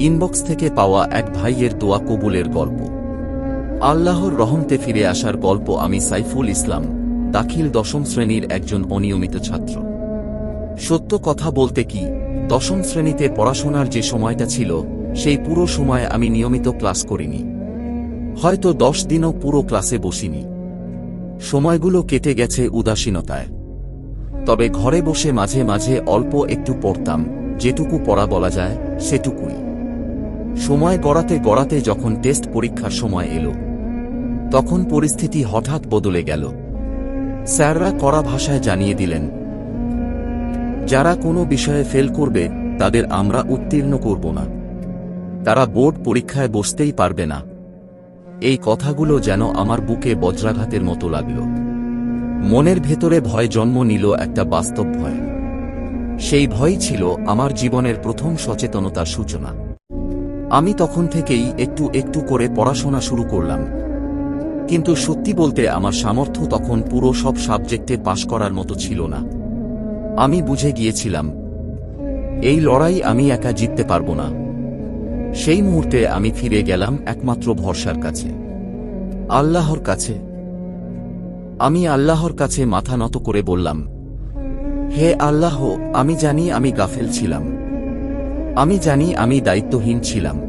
Inbox থেকে পাওয়া এক ভাইয়ের দোয়া কবুলের গল্প। আল্লাহর রহমতে ফিরে আসার গল্প আমি সাইফুল ইসলাম, দাখিল দশম শ্রেণির একজন অনিয়মিত ছাত্র। সত্য কথা বলতে কি, দশম শ্রেণীতে পড়াশোনার যে সময়টা ছিল, সেই পুরো সময় আমি নিয়মিত ক্লাস করিনি। হয়তো দশ দিনও পুরো ক্লাসে বসিনি। সময়গুলো কেটে গেছে উদাসীনতায়। তবে ঘরে বসে মাঝে মাঝে অল্প একটু পড়তাম, যেটুকু পড়া বলা যায়, সেটুকুই। সময় গড়াতে গড়াতে যখন টেস্ট পরীক্ষার সময় এলো, তখন পরিস্থিতি হঠাৎ বদলে গেল। স্যাররা কড়া ভাষায় জানিয়ে দিলেন, যারা কোনো বিষয়ে ফেল করবে, তাদের আমরা উত্তীর্ণ করব না। তারা বোর্ড পরীক্ষায় বসতেই পারবে না। এই কথাগুলো যেন আমার বুকে বজ্রাঘাতের মতো লাগল। মনের ভেতরে ভয় জন্ম নিল একটা বাস্তব ভয়। সেই ভয় ছিল আমার জীবনের প্রথম সচেতনতার সূচনা। আমি তখন থেকেই একটু একটু করে পড়াশোনা শুরু করলাম। কিন্তু সত্যি বলতে আমার সামর্থ্য তখন পুরো সব সাবজেক্টে পাশ করার মতো ছিল না। আমি বুঝে গিয়েছিলাম, এই লড়াই আমি একা জিততে পারব না। সেই মুহূর্তে আমি ফিরে গেলাম একমাত্র ভরসার কাছে, আল্লাহর কাছে। আমি আল্লাহর কাছে মাথা নত করে বললাম, হে আল্লাহ, আমি জানি আমি গাফেল ছিলাম। আমি জানি আমি দায়িত্বহীন ছিলাম।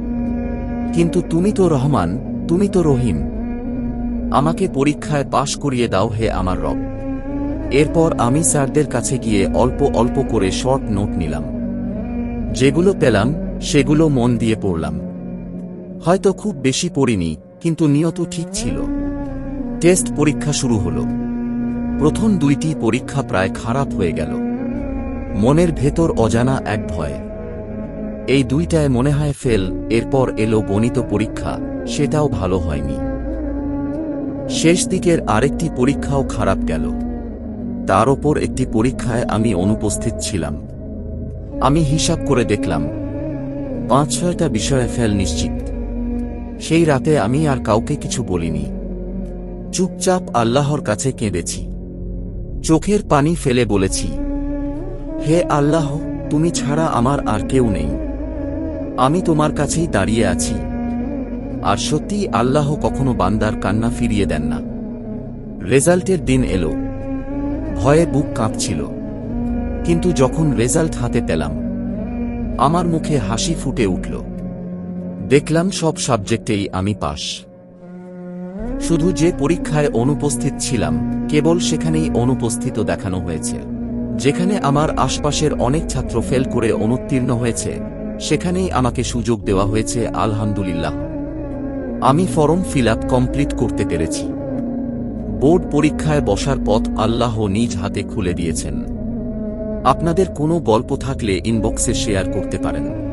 কিন্তু তুমি তো রহমান, তুমি তো রহিম। আমাকে পরীক্ষায় পাশ করিয়ে দাও হে আমার রব। এরপর আমি স্যারদের কাছে গিয়ে অল্প অল্প করে শর্ট নোট নিলাম। যেগুলো পেলাম, সেগুলো মন দিয়ে পড়লাম। হয়তো খুব বেশি পড়িনি, কিন্তু নিয়ত ঠিক ছিল। টেস্ট পরীক্ষা শুরু হল। প্রথম দুইটি পরীক্ষা প্রায় খারাপ হয়ে গেল। মনের ভেতর অজানা এক ভয়। এই দুইটায় মনে হয় ফেল, এরপর এলো গণিত পরীক্ষা, সেটাও ভালো হয়নি। শেষ দিকের আরেকটি পরীক্ষাও খারাপ গেল। তার ওপর একটি পরীক্ষায় আমি অনুপস্থিত ছিলাম। আমি হিসাব করে দেখলাম, পাঁচ ছয়টা বিষয়ে ফেল নিশ্চিত। সেই রাতে আমি আর কাউকে কিছু বলিনি। চুপচাপ আল্লাহর কাছে কেঁদেছি। চোখের পানি ফেলে বলেছি, হে আল্লাহ, তুমি ছাড়া আমার আর কেউ নেই। আমি তোমার কাছেই দাঁড়িয়ে আছি। আর সত্যি আল্লাহ কখনো বান্দার কান্না ফিরিয়ে দেন না। রেজাল্টের দিন এলো। ভয়ে বুক কাঁপছিল। কিন্তু যখন রেজাল্ট হাতে পেলাম, আমার মুখে হাসি ফুটে উঠল। দেখলাম সব সাবজেক্টেই আমি পাশ। শুধু যে পরীক্ষায় অনুপস্থিত ছিলাম, কেবল সেখানেই অনুপস্থিত দেখানো হয়েছে। যেখানে আমার আশপাশের অনেক ছাত্র ফেল করে অনুত্তীর্ণ হয়েছে। সেখানেই আমাকে সুযোগ দেওয়া হয়েছে, আলহামদুলিল্লাহ। আমি ফর্ম ফিল কমপ্লিট করতে পেরেছি। বোর্ড পরীক্ষায় বসার পথ আল্লাহ নিজ হাতে খুলে দিয়েছেন। আপনাদের কোনো গল্প থাকলে ইনবক্সে শেয়ার করতে পারেন।